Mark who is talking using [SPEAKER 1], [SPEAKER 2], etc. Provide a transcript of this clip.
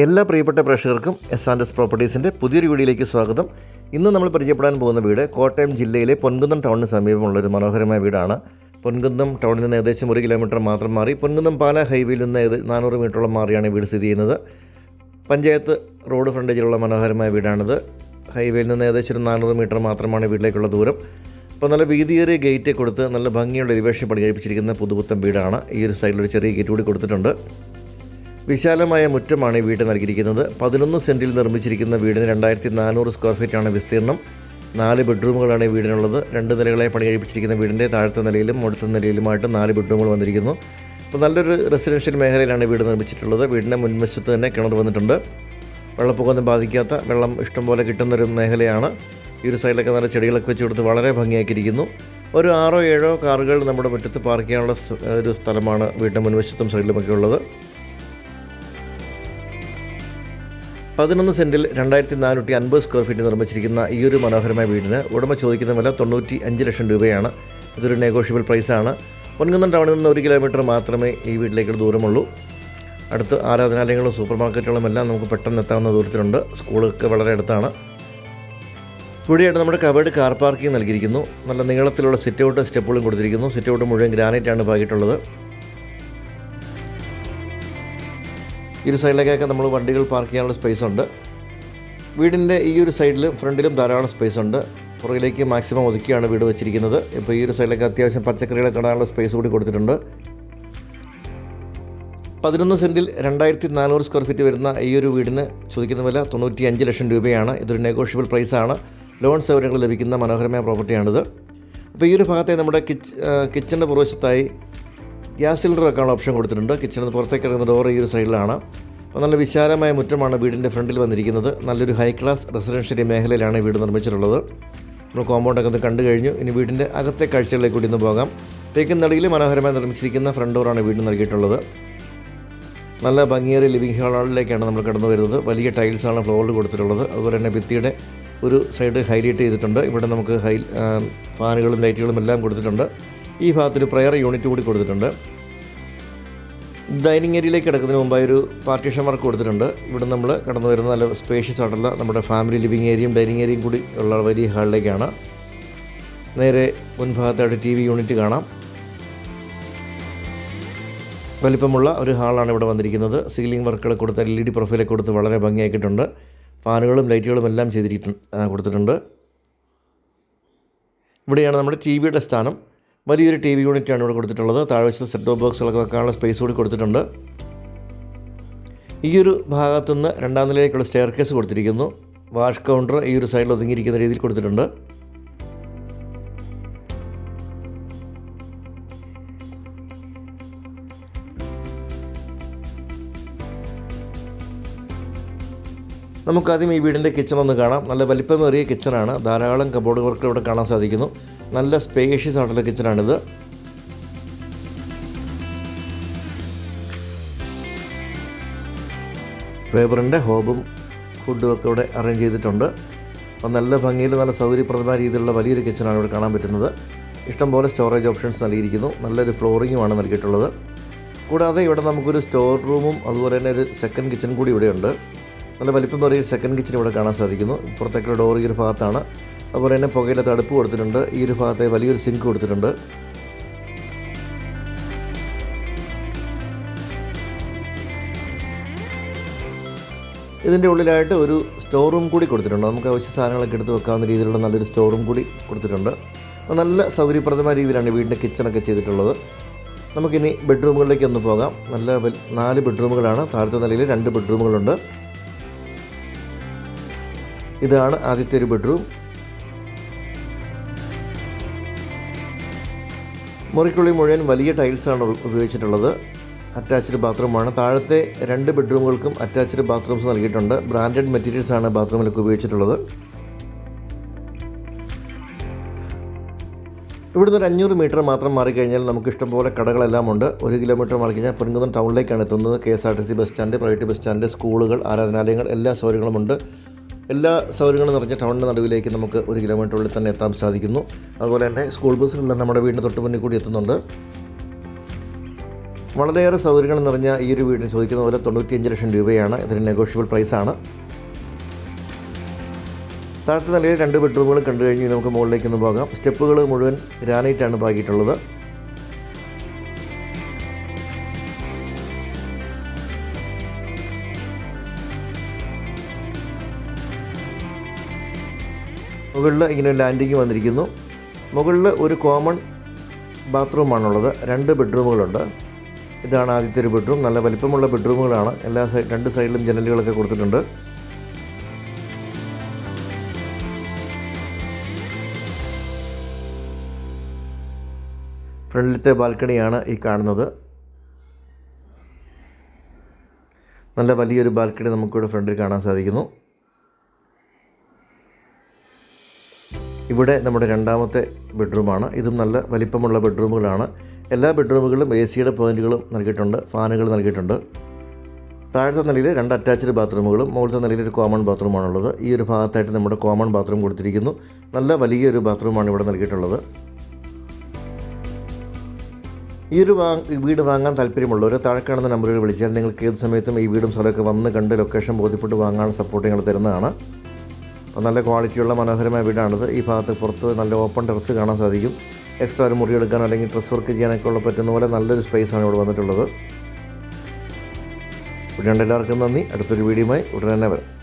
[SPEAKER 1] എല്ലാ പ്രിയപ്പെട്ട പ്രേക്ഷകർക്കും എസ് ആൻഡ് എസ് പ്രോപ്പർട്ടീസിന്റെ പുതിയൊരു വീഡിയോയിലേക്ക് സ്വാഗതം. ഇന്ന് നമ്മൾ പരിചയപ്പെടാൻ പോകുന്ന വീട് കോട്ടയം ജില്ലയിലെ പൊൻകുന്നം ടൗണിന് സമീപമുള്ള ഒരു മനോഹരമായ വീടാണ്. പൊൻകുന്നം ടൗണിൽ നിന്ന് ഏകദേശം ഒരു കിലോമീറ്റർ മാത്രം മാറി പൊൻകുന്നം പാല ഹൈവേയിൽ നിന്ന് ഏത് നാനൂറ് മീറ്ററോളം മാറിയാണ് വീട് സ്ഥിതി ചെയ്യുന്നത്. പഞ്ചായത്ത് റോഡ് ഫ്രണ്ടേജിലുള്ള മനോഹരമായ വീടാണിത്. ഹൈവേയിൽ നിന്ന് ഏകദേശം ഒരു നാനൂറ് മീറ്റർ മാത്രമാണ് വീട്ടിലേക്കുള്ള ദൂരം. അപ്പോൾ നല്ല വീതിയേറിയ ഗേറ്റ് കൊടുത്ത് നല്ല ഭംഗിയുള്ള എലിവേഷൻ പണി കഴിപ്പിച്ചിരിക്കുന്ന പുതുപുത്തൻ വീടാണ്. ഈ ഒരു സൈഡിൽ ഒരു ചെറിയ ഗേറ്റ് കൂടി കൊടുത്തിട്ടുണ്ട്. വിശാലമായ മുറ്റമാണ് ഈ വീട് നൽകിയിരിക്കുന്നത്. പതിനൊന്ന് സെന്റിൽ നിർമ്മിച്ചിരിക്കുന്ന വീടിന് രണ്ടായിരത്തി നാനൂറ് സ്ക്വയർ ഫീറ്റാണ് വിസ്തീർണം. നാല് ബെഡ്റൂമുകളാണ് ഈ വീടിനുള്ളത്. രണ്ട് നിലകളെ പണി കഴിപ്പിച്ചിരിക്കുന്ന വീടിന്റെ താഴത്തെ നിലയിലും മുഴത്തെ നിലയിലുമായിട്ട് നാല് ബെഡ്റൂമുകൾ വന്നിരിക്കുന്നു. അപ്പോൾ നല്ലൊരു റെസിഡൻഷ്യൽ മേഖലയിലാണ് വീട് നിർമ്മിച്ചിട്ടുള്ളത്. വീടിന്റെ മുൻവശത്ത് തന്നെ കിണർ വന്നിട്ടുണ്ട്. വെള്ളപ്പൊക്കമൊന്നും ബാധിക്കാത്ത വെള്ളം ഇഷ്ടംപോലെ കിട്ടുന്നൊരു മേഖലയാണ്. ഈ ഒരു സൈഡിലൊക്കെ നല്ല ചെടികളൊക്കെ വെച്ച് കൊടുത്ത് വളരെ ഭംഗിയാക്കിയിരിക്കുന്നു. ഒരു ആറോ ഏഴോ കാറുകൾ നമ്മുടെ മുറ്റത്ത് പാർക്ക് ചെയ്യാനുള്ള ഒരു സ്ഥലമാണ് വീടിന്റെ മുൻവശത്തും സൈഡിലുമൊക്കെ ഉള്ളത്. പതിനൊന്ന് സെന്റിൽ രണ്ടായിരത്തി നാനൂറ്റി അൻപത് സ്ക്വയർ ഫീറ്റ് നിർമ്മിച്ചിരിക്കുന്ന ഈ ഒരു മനോഹരമായ വീടിന് ഉടമ ചോദിക്കുന്ന വില തൊണ്ണൂറ്റി അഞ്ച് ലക്ഷം രൂപയാണ്. ഇതൊരു നെഗോഷ്യബിൾ പ്രൈസാണ് പൊൻകുന്നം ടൗണിൽ നിന്ന് ഒരു കിലോമീറ്റർ മാത്രമേ ഈ വീട്ടിലേക്ക് ദൂരമുള്ളൂ. അടുത്ത് ആരാധനാലയങ്ങളും സൂപ്പർ മാർക്കറ്റുകളും എല്ലാം നമുക്ക് പെട്ടെന്ന് എത്താവുന്ന ദൂരത്തിലുണ്ട്. സ്കൂളൊക്കെ വളരെ അടുത്താണ്. ഇവിടെയായിട്ട് നമ്മുടെ കവേർഡ് കാർ പാർക്കിംഗ് നൽകിയിരിക്കുന്നു. നല്ല നീളത്തിലുള്ള സിറ്റ് ഔട്ട് സ്റ്റെപ്പുകളും കൊടുത്തിരിക്കുന്നു. സിറ്റ് ഔട്ട് മുഴുവൻ ഗ്രാനൈറ്റാണ് പാകിയിട്ടുള്ളത് ഇരു സൈഡിലേക്കൊക്കെ നമ്മൾ വണ്ടികൾ പാർക്ക് ചെയ്യാനുള്ള സ്പേസ് ഉണ്ട്. വീടിന്റെ ഈ ഒരു സൈഡിലും ഫ്രണ്ടിലും ധാരാളം സ്പേസ് ഉണ്ട്. പുറകിലേക്ക് മാക്സിമം ഒതുക്കിയാണ് വീട് വെച്ചിരിക്കുന്നത്. ഇപ്പോൾ ഈ ഒരു സൈഡിലേക്ക് അത്യാവശ്യം പച്ചക്കറികൾ കാണാനുള്ള സ്പേസ് കൂടി കൊടുത്തിട്ടുണ്ട്. പതിനൊന്ന് സെന്റിൽ രണ്ടായിരത്തി നാനൂറ് സ്ക്വയർ ഫീറ്റ് വരുന്ന ഈ ഒരു വീടിന് ചോദിക്കുന്ന വില തൊണ്ണൂറ്റി അഞ്ച് ലക്ഷം രൂപയാണ്. ഇതൊരു നെഗോഷ്യബിൾ പ്രൈസാണ് ലോൺ സൗകര്യങ്ങൾ ലഭിക്കുന്ന മനോഹരമായ പ്രോപ്പർട്ടിയാണിത് അപ്പോൾ ഈ ഒരു ഭാഗത്തെ നമ്മുടെ കിച്ച് കിച്ചന്റെ പുറവശത്തായി ഗ്യാസ് സിലിണ്ടർ വെക്കാനുള്ള ഓപ്ഷൻ കൊടുത്തിട്ടുണ്ട്. കിച്ചണിൽ പുറത്തേക്ക് ഇറങ്ങുന്ന ഡോർ ഈ ഒരു സൈഡിലാണ്. അപ്പോൾ നല്ല വിശാലമായ മുറ്റമാണ് വീടിന്റെ ഫ്രണ്ടിൽ വന്നിരിക്കുന്നത്. നല്ലൊരു ഹൈ ക്ലാസ് റെസിഡൻഷ്യൽ മേഖലയിലാണ് വീട് നിർമ്മിച്ചിട്ടുള്ളത്. നമ്മൾ കോമ്പൗണ്ടൊക്കെ ഒന്ന് കണ്ടു കഴിഞ്ഞു. ഇനി വീടിന്റെ അകത്തെ കാഴ്ചകളിലേക്ക് കൂടി ഒന്ന് പോകാം. തേക്കിൻ നടിയിൽ മനോഹരമായി നിർമ്മിച്ചിരിക്കുന്ന ഫ്രണ്ട് ഡോറാണ് വീട് നൽകിയിട്ടുള്ളത്. നല്ല ഭംഗിയേറിയ ലിവിംഗ് ഹാളിലേക്കാണ് നമ്മൾ കടന്നു വരുന്നത്. വലിയ ടൈൽസാണ് ഫ്ലോറിൽ കൊടുത്തിട്ടുള്ളത്. അതുപോലെ തന്നെ ഭിത്തിയുടെ ഒരു സൈഡ് ഹൈലൈറ്റ് ചെയ്തിട്ടുണ്ട്. ഇവിടെ നമുക്ക് ഹൈ ഫാനുകളും ലൈറ്റുകളും എല്ലാം കൊടുത്തിട്ടുണ്ട്. ഈ ഭാഗത്തൊരു പ്രയർ യൂണിറ്റ് കൂടി കൊടുത്തിട്ടുണ്ട്. ഡൈനിങ് ഏരിയയിലേക്ക് കിടക്കുന്നതിന് മുമ്പായി ഒരു പാർട്ടീഷൻ വർക്ക് കൊടുത്തിട്ടുണ്ട്. ഇവിടെ നമ്മൾ കടന്നു വരുന്ന നല്ല സ്പേഷ്യസ് ആയിട്ടുള്ള നമ്മുടെ ഫാമിലി ലിവിങ് ഏരിയയും ഡൈനിങ് ഏരിയയും കൂടി ഉള്ള വലിയ ഹാളിലേക്കാണ്. നേരെ മുൻഭാഗത്തായിട്ട് ടി വി യൂണിറ്റ് കാണാം. വലിപ്പമുള്ള ഒരു ഹാളാണ് ഇവിടെ വന്നിരിക്കുന്നത്. സീലിംഗ് വർക്കുകൾ കൊടുത്ത് എൽ ഇ ഡി പ്രൊഫൈലൊക്കെ കൊടുത്ത് വളരെ ഭംഗിയാക്കിയിട്ടുണ്ട്. ഫാനുകളും ലൈറ്റുകളും എല്ലാം ചെയ്തിട്ടുണ്ട് കൊടുത്തിട്ടുണ്ട്. ഇവിടെയാണ് നമ്മുടെ ടി വിയുടെ സ്ഥാനം. വലിയൊരു ടി വി യൂണിറ്റാണ് ഇവിടെ കൊടുത്തിട്ടുള്ളത്. താഴെ വെച്ച സെറ്റ് ടോപ്പ് ബോക്സുകളൊക്കെ വെക്കാനുള്ള സ്പേസ് കൂടി കൊടുത്തിട്ടുണ്ട്. ഈ ഒരു ഭാഗത്തുനിന്ന് രണ്ടാം നിലയിലേക്കുള്ള സ്റ്റെയർ കേസ് കൊടുത്തിരിക്കുന്നു. വാഷ് കൗണ്ടർ ഈ ഒരു സൈഡിൽ ഒതുങ്ങിയിരിക്കുന്ന രീതിയിൽ കൊടുത്തിട്ടുണ്ട്. നമുക്കാദ്യം ഈ വീടിന്റെ കിച്ചൺ ഒന്ന് കാണാം. നല്ല വലിപ്പമേറിയ കിച്ചണാണ് ധാരാളം കബോർഡ് വർക്ക് ഇവിടെ കാണാൻ സാധിക്കുന്നു. നല്ല സ്പേഷ്യസ് ആയിട്ടുള്ള കിച്ചണാണിത് ഫേബറിന്റെ ഹോബും ഫുഡും ഒക്കെ ഇവിടെ അറേഞ്ച് ചെയ്തിട്ടുണ്ട്. അപ്പോൾ നല്ല ഭംഗിയിൽ നല്ല സൗകര്യപ്രദമായ രീതിയിലുള്ള വലിയൊരു കിച്ചണാണ് ഇവിടെ കാണാൻ പറ്റുന്നത്. ഇഷ്ടംപോലെ സ്റ്റോറേജ് ഓപ്ഷൻസ് നൽകിയിരിക്കുന്നു. നല്ലൊരു ഫ്ലോറിങ്ങുമാണ് നൽകിയിട്ടുള്ളത്. കൂടാതെ ഇവിടെ നമുക്കൊരു സ്റ്റോർ റൂമും അതുപോലെ തന്നെ ഒരു സെക്കൻഡ് കിച്ചൺ കൂടി ഇവിടെയുണ്ട്. നല്ല വലിപ്പം പറയും സെക്കൻഡ് കിച്ചൺ ഇവിടെ കാണാൻ സാധിക്കുന്നു. പുറത്തേക്കുള്ള ഡോർ ഈ ഒരു ഭാഗത്താണ്. അതുപോലെ തന്നെ പുകയിലെ തടുപ്പ് കൊടുത്തിട്ടുണ്ട്. ഈ ഒരു ഭാഗത്തെ വലിയൊരു സിങ്ക് കൊടുത്തിട്ടുണ്ട്. ഇതിന്റെ ഉള്ളിലായിട്ട് ഒരു സ്റ്റോർ റൂം കൂടി കൊടുത്തിട്ടുണ്ട്. നമുക്ക് ആവശ്യ സാധനങ്ങളൊക്കെ എടുത്ത് വെക്കാവുന്ന രീതിയിലുള്ള നല്ലൊരു സ്റ്റോർ റൂം കൂടി കൊടുത്തിട്ടുണ്ട്. നല്ല സൗകര്യപ്രദമായ രീതിയിലാണ് വീടിന്റെ കിച്ചണൊക്കെ ചെയ്തിട്ടുള്ളത്. നമുക്കിനി ബെഡ്റൂമുകളിലേക്ക് ഒന്ന് പോകാം. നല്ല നാല് ബെഡ്റൂമുകളാണ് താഴത്തെ നിലയിൽ രണ്ട് ബെഡ്റൂമുകളുണ്ട് ഇതാണ് ആദ്യത്തെ ഒരു ബെഡ്റൂം. മുറിക്കുള്ളിൽ മുഴുവൻ വലിയ ടൈൽസാണ് ഉപ- ഉപയോഗിച്ചിട്ടുള്ളത്. അറ്റാച്ച്ഡ് ബാത്റൂമാണ്. താഴത്തെ രണ്ട് ബെഡ്റൂമുകൾക്കും അറ്റാച്ച്ഡ് ബാത്റൂംസ് നൽകിയിട്ടുണ്ട്. ബ്രാൻഡഡ് മെറ്റീരിയൽസ് ആണ് ബാത്റൂമിലൊക്കെ ഉപയോഗിച്ചിട്ടുള്ളത്. ഇവിടുന്ന് ഒരു അഞ്ഞൂറ് മീറ്റർ മാത്രം മാറിക്കഴിഞ്ഞാൽ നമുക്ക് ഇഷ്ടംപോലെ കടകളെല്ലാം ഉണ്ട്. ഒരു കിലോമീറ്റർ മാറിക്കഴിഞ്ഞാൽ പൊൻകുന്നം ടൗണിലേക്കാണ് എത്തുന്നത്. K S R T C bus stand private bus stand സ്കൂളുകൾ ആരാധനാലയങ്ങൾ എല്ലാ സൗകര്യങ്ങളുമുണ്ട് എല്ലാ സൗകര്യങ്ങളും നിറഞ്ഞ ടൗണിന്റെ നടുവിലേക്ക് നമുക്ക് ഒരു കിലോമീറ്ററുള്ളിൽ തന്നെ എത്താൻ സാധിക്കുന്നു. അതുപോലെ തന്നെ സ്കൂൾ ബസ്സുകളെല്ലാം നമ്മുടെ വീടിന് തൊട്ട് മുന്നിൽ കൂടി എത്തുന്നുണ്ട്. വളരെയേറെ സൗകര്യങ്ങൾ നിറഞ്ഞ ഈ ഒരു വീടിന് ചോദിക്കുന്ന പോലെ തൊണ്ണൂറ്റിയഞ്ച് ലക്ഷം രൂപയാണ് ഇതിന് നെഗോഷ്യബിൾ പ്രൈസാണ് താഴത്തെ നിലയിൽ രണ്ട് ബെഡ്റൂമുകൾ കണ്ടു കഴിഞ്ഞ് നമുക്ക് മുകളിലേക്കൊന്ന് പോകാം. സ്റ്റെപ്പുകൾ മുഴുവൻ ഗ്രാനൈറ്റാണ് പാകിയിട്ടുള്ളത്. മുകളിൽ ഇങ്ങനെ ലാൻഡിങ് വന്നിരിക്കുന്നു. മുകളിൽ ഒരു കോമൺ ബാത്റൂമാണുള്ളത് രണ്ട് ബെഡ്റൂമുകളുണ്ട് ഇതാണ് ആദ്യത്തെ ഒരു ബെഡ്റൂം നല്ല വലിപ്പമുള്ള ബെഡ്റൂമുകളാണ് എല്ലാ സൈഡ് രണ്ട് സൈഡിലും ജനലുകളൊക്കെ കൊടുത്തിട്ടുണ്ട്. ഫ്രണ്ടിലത്തെ ബാൽക്കണിയാണ് ഈ കാണുന്നത്. നല്ല വലിയൊരു ബാൽക്കണി നമുക്കിവിടെ ഫ്രണ്ടിൽ കാണാൻ സാധിക്കുന്നു. ഇവിടെ നമ്മുടെ രണ്ടാമത്തെ ബെഡ്റൂമാണ്. ഇതും നല്ല വലിപ്പമുള്ള ബെഡ്റൂമുകളാണ്. എല്ലാ ബെഡ്റൂമുകളിലും എ സിയുടെ പോയിന്റുകളും നൽകിയിട്ടുണ്ട് ഫാനുകൾ നൽകിയിട്ടുണ്ട്. താഴത്തെ നിലയിൽ രണ്ട് അറ്റാച്ച്ഡ് ബാത്റൂമുകളും മുകളിലത്തെ നിലയിൽ ഒരു കോമൺ ബാത്റൂമാണുള്ളത്. ഈ ഒരു ഭാഗത്തായിട്ട് നമ്മുടെ കോമൺ ബാത്റൂം കൊടുത്തിരിക്കുന്നു. നല്ല വലിയൊരു ബാത്റൂമാണ് ഇവിടെ നൽകിയിട്ടുള്ളത്. ഈ ഒരു വാ വീട് വാങ്ങാൻ താല്പര്യമുള്ളവർ താഴെ കാണുന്ന നമ്പറുകൾ വിളിച്ചാൽ നിങ്ങൾക്ക് ഏത് സമയത്തും ഈ വീടും സ്ഥലമൊക്കെ വന്ന് കണ്ട് ലൊക്കേഷൻ ബോധ്യപ്പെട്ട് വാങ്ങാൻ സപ്പോർട്ട് ഞങ്ങൾ തരുന്നതാണ്. നല്ല ക്വാളിറ്റിയുള്ള മനോഹരമായ വീടാണിത്. ഈ ഭാഗത്ത് പുറത്ത് നല്ല ഓപ്പൺ ടെറസ് കാണാൻ സാധിക്കും. എക്സ്ട്രാ ഒരു മുറി എടുക്കാൻ അല്ലെങ്കിൽ ഡ്രസ് വർക്ക് ചെയ്യാനൊക്കെ ഉള്ള പറ്റുന്ന പോലെ നല്ലൊരു സ്പേസാണ് ഇവിടെ വന്നിട്ടുള്ളത്. ഇവിടെ എല്ലാവർക്കും നന്ദി. അടുത്തൊരു വീഡിയോയുമായി ഉടനെ തന്നെ വരാം.